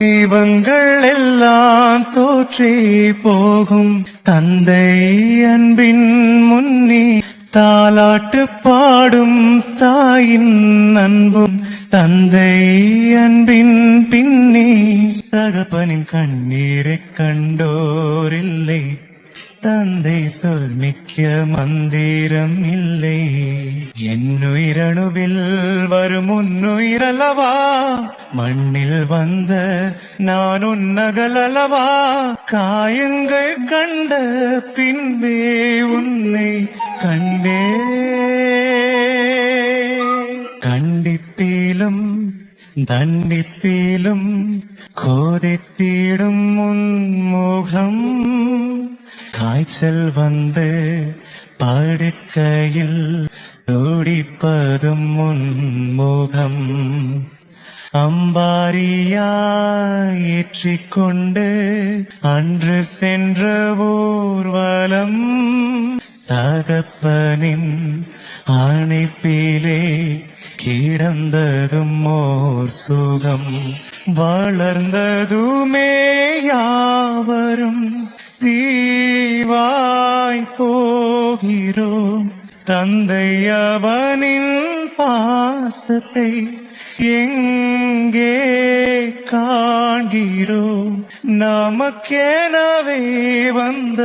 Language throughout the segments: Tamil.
தீபங்கள் எல்லாம் தோற்றி போகும். தந்தை அன்பின் முன்னி தாலாட்டு பாடும் தாயின் அன்பும். தந்தை அன்பின் பின்னி தகப்பனின் கண்ணீரை கண்டோரில்லை. தந்தை சொல் மிக்க மந்திரம் இல்லை. என்னுயிரணுவில் வரும் உன்னுயிரல்லவா? மண்ணில் வந்த நான் உன்னகலவா காயங்கள் கண்ட பின்பே உன்னை கண்டே. கண்டிப்பீலும் தண்டிப்பீலும் கோதித்தீடும் உன்முகம் காய்ச்சல் வந்து படுக்கையில் துடிப்பதும் முன்முகம் அம்பாரியாயிற்றிக்கொண்டு அன்று சென்ற ஊர்வலம் தகப்பனின் அணைப்பிலே கிடந்ததும் ஓர் சுகம். வளர்ந்ததுமே யாவரும் தீ தீவாய் போகிறோம். தந்தை அவனின் பாசத்தை எங்கே காண்கிறோம்? நமக்கெனவே வந்த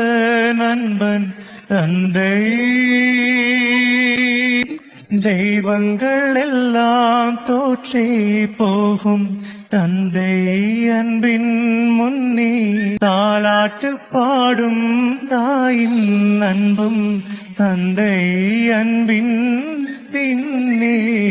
நண்பன் தந்தை. தெய்வங்கள் எல்லாம் தோற்றே போகும் தந்தை அன்பின் முன்னே தாலாட்டு பாடும் தாயின் அன்பும் தந்தை அன்பின் பின்னே.